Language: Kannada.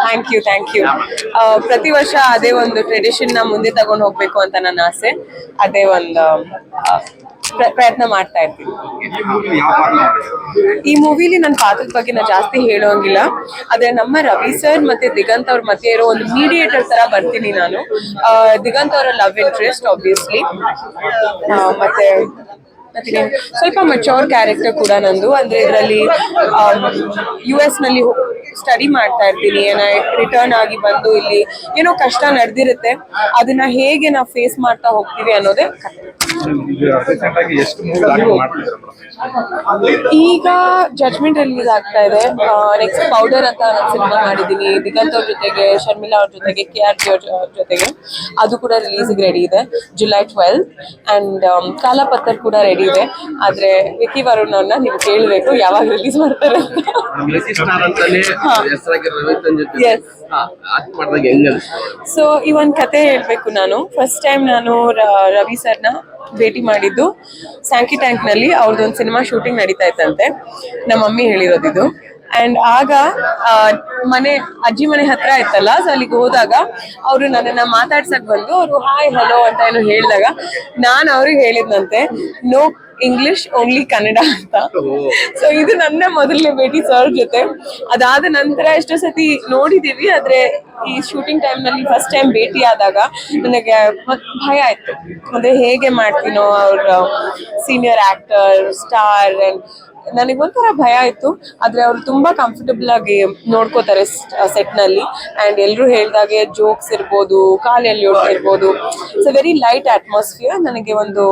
ಥ್ಯಾಂಕ್ ಯು ಥ್ಯಾಂಕ್ ಯು ಪ್ರತಿ ವರ್ಷ ಅದೇ ಒಂದು ಟ್ರೆಡಿಷನ್ನ ಮುಂದೆ ತಗೊಂಡು ಹೋಗ್ಬೇಕು ಅಂತ ನನ್ನ ಆಸೆ. ಅದೇ ಒಂದು ಪ್ರ- ಪ್ರಯತ್ನ ಮಾಡ್ತಾ ಇರ್ತೀನಿ? ಈ ಮೂವಿಲಿ ನನ್ನ ಪಾತ್ರದ ಬಗ್ಗೆ ನಾ ಜಾಸ್ತಿ ಹೇಳೋಂಗಿಲ್ಲ. ಆದ್ರೆ ನಮ್ಮ ರವಿ ಸರ್ ಮತ್ತೆ ದಿಗಂತ್ ಅವ್ರ ಮಧ್ಯೆ ಇರೋ ಒಂದು ಮೀಡಿಯೇಟರ್ ತರ ಬರ್ತೀನಿ ನಾನು. ದಿಗಂತ್ ಅವರ ಲವ್ ಇಂಟ್ರೆಸ್ಟ್ ಆಬ್ವಿಯಸ್ಲಿ ಮತ್ತೆ ಸ್ವಲ್ಪ ಮೆಚೋರ್ ಕ್ಯಾರೆಕ್ಟರ್ ಕೂಡ ನಂದು. ಅಂದ್ರೆ ಇದರಲ್ಲಿ ಯು ಎಸ್ನಲ್ಲಿ ಸ್ಟಡಿ ಮಾಡ್ತಾ ಇರ್ತೀನಿ ಏನೋ ರಿಟರ್ನ್ ಆಗಿ ಬಂದು ಇಲ್ಲಿ ಏನೋ ಕಷ್ಟ ನಡೆದಿರುತ್ತೆ, ಅದನ್ನ ಹೇಗೆ ನಾವು ಫೇಸ್ ಮಾಡ್ತಾ ಹೋಗ್ತೀವಿ ಅನ್ನೋದೇ. ಈಗ ಜಡ್ಜ್ಮೆಂಟ್ ರಿಲೀಸ್ ಆಗ್ತಾ ಇದೆ. ನೆಕ್ಸ್ಟ್ ಪೌಡರ್ ಅಂತ ನಾನು ಸಿನಿಮಾ ಮಾಡಿದ್ದೀನಿ. ದಿಗಂತ್ ಅವ್ರ ಜೊತೆಗೆ ಶರ್ಮಿಲಾ ಅವ್ರ ಜೊತೆಗೆ ಕೆ ಆರ್ ಜಿ ಅವ್ರ ಜೊತೆಗೆ. ಅದು ಕೂಡ ರಿಲೀಸ್ಗೆ ರೆಡಿ ಇದೆ. ಜುಲೈ ಟ್ವೆಲ್ ಅಂಡ್ ಕಾಲಾಪತ್ತರ್ ಕೂಡ ರೆಡಿ ಇದೆ. ಆದ್ರೆ ವಿಕಿ ವರುಣ್ ಅವ್ರನ್ನ ನೀವು ಕೇಳಬೇಕು ಯಾವಾಗ ರಿಲೀಸ್ ಮಾಡ್ತಾರೆ ಅನ್ಸ್ತು ಸೊ ಈ ಒಂದು ಕತೆ ಹೇಳ್ಬೇಕು ನಾನು. ಫಸ್ಟ್ ಟೈಮ್ ನಾನು ರವಿ ಸರ್ನ ಭೇಟಿ ಮಾಡಿದ್ದು. ಸ್ಯಾಂಕಿ ಟ್ಯಾಂಕ್ನಲ್ಲಿ ಅವ್ರದ್ದೊಂದು ಸಿನಿಮಾ ಶೂಟಿಂಗ್ ನಡೀತಾ ಇತ್ತಂತೆ. ನಮ್ಮ ಮಮ್ಮಿ ಹೇಳಿರೋದಿದು ಅಂಡ್ ಆಗ ಮನೆ, ಅಜ್ಜಿ ಮನೆ ಹತ್ರ ಇತ್ತಲ್ಲ ಸೊ ಅಲ್ಲಿಗೆ ಹೋದಾಗ ಅವರು ನನ್ನನ್ನ ಮಾತಾಡ್ಸಕ್ ಬಂದು, ಅವರು ಹಾಯ್ ಹಲೋ ಅಂತ ಏನೋ ಹೇಳಿದಾಗ, ನಾನು ಅವ್ರಿಗೆ ಹೇಳಿದ್ನಂತೆ ನೋ ಇಂಗ್ಲಿಷ್ ಓನ್ಲಿ ಕನ್ನಡ ಅಂತ. ಸೊ ಇದು ನನ್ನ ಮೊದಲನೇ ಭೇಟಿ ಸರ್ ಜೊತೆ. ಅದಾದ ನಂತರ ಎಷ್ಟೋ ಸತಿ ನೋಡಿದೀವಿ ಆದ್ರೆ ಈ ಶೂಟಿಂಗ್ ಟೈಮ್ನಲ್ಲಿ ಫಸ್ಟ್ ಟೈಮ್ ಭೇಟಿ ಆದಾಗ ನನಗೆ ಭಯ ಆಯ್ತು. ಅಂದ್ರೆ ಹೇಗೆ ಮಾಡ್ತೀನೋ ಅವ್ರ ಸೀನಿಯರ್ ಆಕ್ಟರ್ ಸ್ಟಾರ್ ನನಗೆ ಒಂಥರ ಭಯ ಇತ್ತು ಆದ್ರೆ ಅವ್ರು ತುಂಬಾ ಕಂಫರ್ಟಬಲ್ ಆಗಿ ನೋಡ್ಕೋತಾರೆ ಸೆಟ್ನಲ್ಲಿ. ಅಂಡ್ ಎಲ್ರು ಹೇಳ್ದಾಗೆ ಜೋಕ್ಸ್ ಇರ್ಬೋದು ಕಾಲಲ್ಲಿ ಇರ್ಬೋದು ಇಟ್ಸ್ ವೆರಿ ಲೈಟ್ ಅಟ್ಮಾಸ್ಫಿಯರ್ ನನಗೆ ಒಂದು